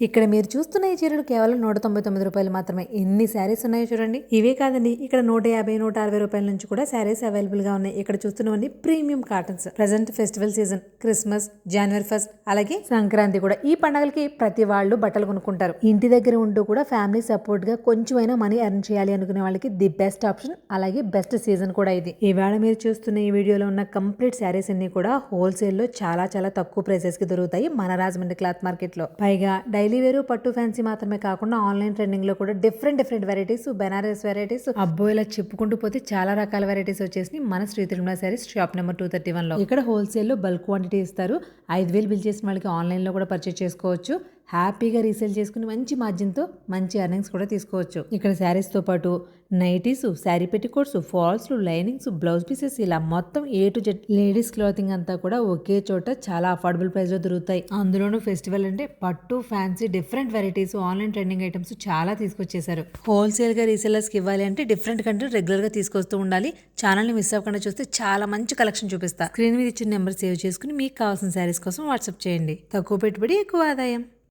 ఇక్కడ మీరు చూస్తున్న ఈ చీరలు కేవలం నూట తొంభై తొమ్మిది రూపాయలు మాత్రమే. ఎన్ని శారీస్ ఉన్నాయో చూడండి. ఇవే కాదండి ఇక్కడ నూట యాభై నూట అరవై రూపాయల నుంచి కూడా శారీస్ అవైలబుల్గా ఉన్నాయి. ఇక్కడ చూస్తున్నవన్నీ premium cottons present festival season Christmas January first అలాగే సంక్రాంతి కూడా. ఈ పండగలకి ప్రతి వాళ్ళు బట్టలు కొనుక్కుంటారు. ఇంటి దగ్గర ఉంటూ కూడా ఫ్యామిలీ సపోర్ట్గా కొంచెమైనా మనీ ఎర్న్ చేయాలి అనుకునే వాళ్ళకి ది బెస్ట్ ఆప్షన్ అలాగే బెస్ట్ సీజన్ కూడా ఇది. ఈవేళ మీరు చూస్తున్న ఈ వీడియోలో ఉన్న కంప్లీట్ శారీస్ అన్ని కూడా హోల్సేల్లో చాలా చాలా తక్కువ ప్రైసెస్కి దొరుకుతాయి మన రాజమండ్రి క్లాత్ మార్కెట్లో. పైగా డైలీ వేరు పట్టు ఫ్యాన్సీ మాత్రమే కాకుండా ఆన్లైన్ ట్రెండింగ్లో కూడా different different varieties Banaras varieties. అబ్బో ఇలా చెప్పుకుంటూ పోతే చాలా రకాల వెరైటీస్ వచ్చేసి మన Shri Tirumala saris shop number two thirty వన్లో ఇక్కడ హోల్సేల్లో బల్క్ క్వాంటిటీ ఇస్తారు. ఐదు వేలు బిల్ చేసిన వాళ్ళకి ఆన్లైన్లో కూడా పర్చేస్ చేసుకోవచ్చు. హ్యాపీగా రీసేల్ చేసుకుని మంచి మార్జిన్తో మంచి ఎర్నింగ్స్ కూడా తీసుకోవచ్చు. ఇక్కడ శారీస్తో పాటు నైటీస్ శారీ పెట్టికోట్స్ ఫాల్స్లు లైనింగ్స్ బ్లౌజ్ పీసెస్ ఇలా మొత్తం A to Z ladies clothing అంతా కూడా ఒకే చోట చాలా అఫోర్డబుల్ ప్రైస్లో దొరుకుతాయి. అందులోనూ ఫెస్టివల్ అంటే పట్టు fancy different varieties online trending items చాలా తీసుకొచ్చేసారు హోల్సేల్గా రీసేలర్స్కి ఇవ్వాలి అంటే డిఫరెంట్ కంటెంట్ రెగ్యులర్గా తీసుకొస్తూ ఉండాలి. ఛానల్ని మిస్ అవ్వకుండా చూస్తే చాలా మంచి కలెక్షన్ చూపిస్తా. స్క్రీన్ మీద ఇచ్చిన నెంబర్ సేవ్ చేసుకుని మీకు కావాల్సిన శారీస్ కోసం వాట్సాప్ చేయండి. తక్కువ పెట్టుబడి ఎక్కువ ఆదాయం.